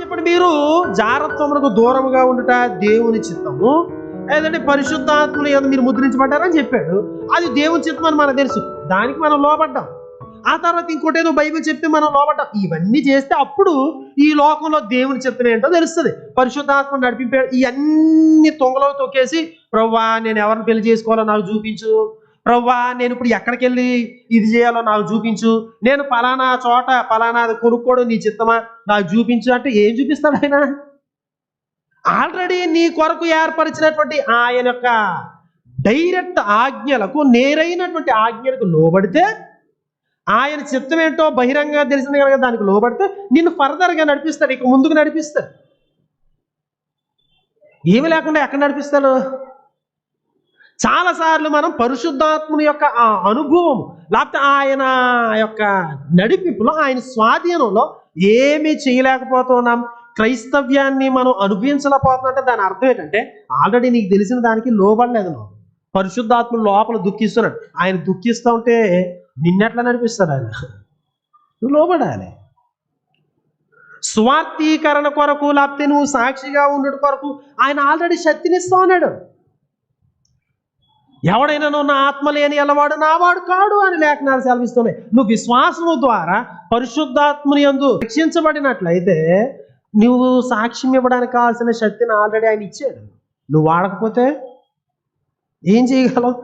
చెప్పండి మీరు జారత్వమునకు దూరముగా ఉండుట దేవుని చిత్తము. ఏదంటే పరిశుద్ధాత్మలు ఏదో మీరు ముద్రించబడ్డారని చెప్పాడు. అది దేవుని చిత్తం అని మనకు తెలుసు. దానికి మనం లోపడ్డాం ఆ తర్వాత ఇంకోటి ఏదో బైబిల్ చెప్తే మనం లోపడ్డాం ఇవన్నీ చేస్తే అప్పుడు ఈ లోకంలో దేవుని చిత్తం ఏంటో తెలుస్తుంది. పరిశుద్ధాత్మ నడిపింపాడు ఇవన్నీ తొంగలో తొక్కేసి ప్రవ్వా నేను ఎవరిని పెళ్ళి చేసుకోవాలో నాకు చూపించు. ప్రవ్వా నేను ఇప్పుడు ఎక్కడికి వెళ్ళి ఇది చేయాలో నాకు చూపించు. నేను పలానా చోట పలానా అది కొనుక్కోవడం నీ చిత్తమా నాకు చూపించు అంటే ఏం చూపిస్తాడు ఆయన? ఆల్రెడీ నీ కొరకు ఏర్పరిచినటువంటి ఆయన యొక్క డైరెక్ట్ ఆజ్ఞలకు నేరైనటువంటి ఆజ్ఞలకు లోబడితే ఆయన చిత్తం ఏంటో బహిరంగంగా తెలిసింది కనుక దానికి లోబడితే నిన్ను ఫర్దర్గా నడిపిస్తాడు ఇక ముందుకు నడిపిస్తాడు. ఏమి లేకుండా ఎక్కడ నడిపిస్తాడు? చాలాసార్లు మనం పరిశుద్ధాత్ముని యొక్క ఆ అనుభవం లేకపోతే ఆయన యొక్క నడిపింపులో ఆయన స్వాధీనంలో ఏమీ చేయలేకపోతున్నాం. క్రైస్తవ్యాన్ని మనం అనుభవించలేకపోతున్నట్టే అంటే దాని అర్థం ఏంటంటే ఆల్రెడీ నీకు తెలిసిన దానికి లోబడలేదు నువ్వు. పరిశుద్ధాత్ముడు లోపల దుఃఖిస్తున్నాడు. ఆయన దుఃఖిస్తూ ఉంటే నిన్నెట్లా నడిపిస్తాడు ఆయన? నువ్వు లోబడాలి. స్వార్థీకరణ కొరకు లేకపోతే నువ్వు సాక్షిగా ఉండడం కొరకు ఆయన ఆల్రెడీ శక్తినిస్తా ఉన్నాడు. ఎవడైనా నువ్వు నా ఆత్మ లేని ఎలవాడు నావాడు కాడు అని లేఖనాలు సెలవిస్తున్నాయి. నువ్వు విశ్వాసము ద్వారా పరిశుద్ధాత్మని యందు రక్షించబడినట్లయితే నువ్వు సాక్ష్యం ఇవ్వడానికి కావాల్సిన శక్తిని ఆల్రెడీ ఆయన ఇచ్చాడు. నువ్వు వాడకపోతే ఏం చేయగలవు?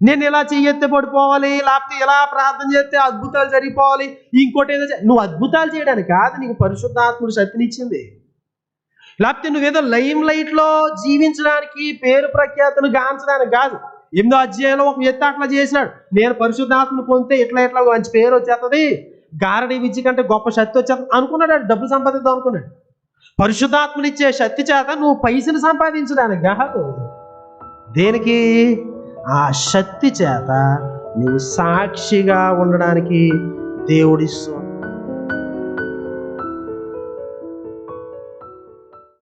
నేను ఇలా చెయ్యెత్తే పడిపోవాలి లేకపోతే ఇలా ప్రార్థన చేస్తే అద్భుతాలు జరిగిపోవాలి ఇంకోటి ఏదో నువ్వు అద్భుతాలు చేయడానికి కాదు నీకు పరిశుద్ధాత్ముడు శక్తినిచ్చింది లేకపోతే నువ్వేదో లైమ్ లైట్లో జీవించడానికి పేరు ప్రఖ్యాతను గాంచడానికి కాదు. ఎనిమిదో అధ్యాయంలో ఒక వ్యక్తి అట్లా చేసినాడు నేను పరిశుద్ధాత్మను పొందితే ఇట్లా ఇట్లా మంచి పేరు వచ్చేస్తుంది? గారడి విద్య కంటే గొప్ప శక్తి వచ్చేస్తుంది అనుకున్నాడు డబ్బు డబ్బులు సంపాదిద్దాం అనుకున్నాడు. పరిశుద్ధాత్మనిచ్చే శక్తి చేత నువ్వు పైసలు సంపాదించడానికి గహకు దేనికి? ఆ శక్తి చేత నువ్వు సాక్షిగా ఉండడానికి దేవుడిస్తున్నాడు